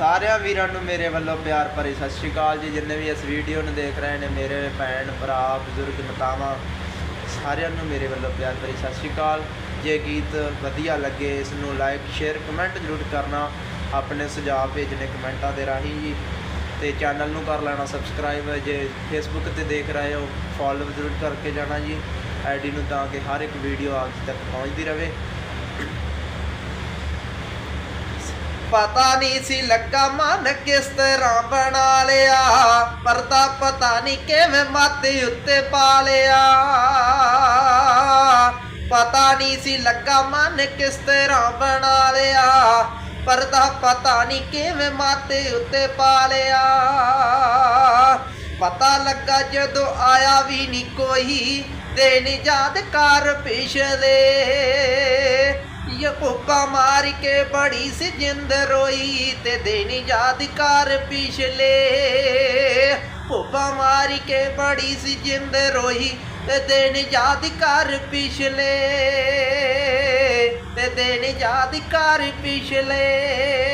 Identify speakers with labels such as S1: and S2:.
S1: ਸਾਰਿਆਂ ਵੀਰਾਂ ਨੂੰ ਮੇਰੇ ਵੱਲੋਂ ਪਿਆਰ ਭਰੀ ਸਤਿ ਸ਼੍ਰੀ ਅਕਾਲ ਜੀ। ਜਿੰਨੇ ਵੀ ਇਸ ਵੀਡੀਓ ਨੂੰ ਦੇਖ ਰਹੇ ਨੇ, ਮੇਰੇ ਭੈਣ, ਭਰਾ, ਬਜ਼ੁਰਗ, ਮਾਤਾਵਾਂ, ਸਾਰਿਆਂ ਨੂੰ ਮੇਰੇ ਵੱਲੋਂ ਪਿਆਰ ਭਰੀ ਸਤਿ ਸ਼੍ਰੀ ਅਕਾਲ। ਜੇ ਗੀਤ ਵਧੀਆ ਲੱਗੇ, ਇਸ ਨੂੰ ਲਾਈਕ ਸ਼ੇਅਰ ਕਮੈਂਟ ਜ਼ਰੂਰ ਕਰਨਾ। ਆਪਣੇ ਸੁਝਾਅ ਭੇਜਣੇ ਕਮੈਂਟਾਂ ਦੇ ਰਾਹੀਂ ਜੀ। ਤੇ ਚੈਨਲ ਨੂੰ ਕਰ ਲੈਣਾ ਸਬਸਕ੍ਰਾਈਬ ਜੇ ਫੇਸਬੁੱਕ ਤੇ ਦੇਖ ਰਹੇ ਹੋ ਫੋਲੋ ਜ਼ਰੂਰ ਕਰਕੇ ਜਾਣਾ ਜੀ। ਆਈਡੀ ਨੂੰ ਤਾਂ ਕਿ ਹਰ ਇੱਕ ਵੀਡੀਓ ਆਪ ਤੱਕ ਪਹੁੰਚਦੀ ਰਹੇ। ਪਤਾ ਨਹੀਂ ਸੀ ਲੱਗਾ ਮਨ ਕਿਸ ਤਰ੍ਹਾਂ ਬਣਾ ਲਿਆ ਪਰਦਾ ਪਤਾ ਨਹੀਂ ਕਿਵੇਂ ਮਾਤੇ ਉੱਤੇ ਪਾ ਲਿਆ। ਪਤਾ ਨਹੀਂ ਸੀ ਲੱਗਾ ਮਨ ਕਿਸ ਤਰ੍ਹਾਂ ਬਣਾ ਲਿਆ ਪਰਦਾ ਪਤਾ ਨਹੀਂ ਕਿਵੇਂ ਮਾਤੇ ਉੱਤੇ ਪਾ ਲਿਆ। ਪਤਾ ਲੱਗਾ ਜਦੋਂ ਆਇਆ ਵੀ ਨਹੀਂ ਕੋਈ ਦਿਨ ਯਾਦ ਕਰ ਪਿਛਲੇ। ਕੋਕਾ ਮਾਰ ਕੇ ਬੜੀ ਸੀ ਜਿੰਦ ਰੋਈ ਤੇ ਦੇਣੀ ਯਾਦ ਪਿਛਲੇ। ਭੁੱਬਾ ਮਾਰ ਕੇ ਬੜੀ ਸੀ ਜਿੰਦ ਰੋਈ ਤੇ ਦਿਨ ਯਾਦ ਪਿਛਲੇ। ਤੇ ਦਿਨ ਯਾਦ ਪਿਛਲੇ।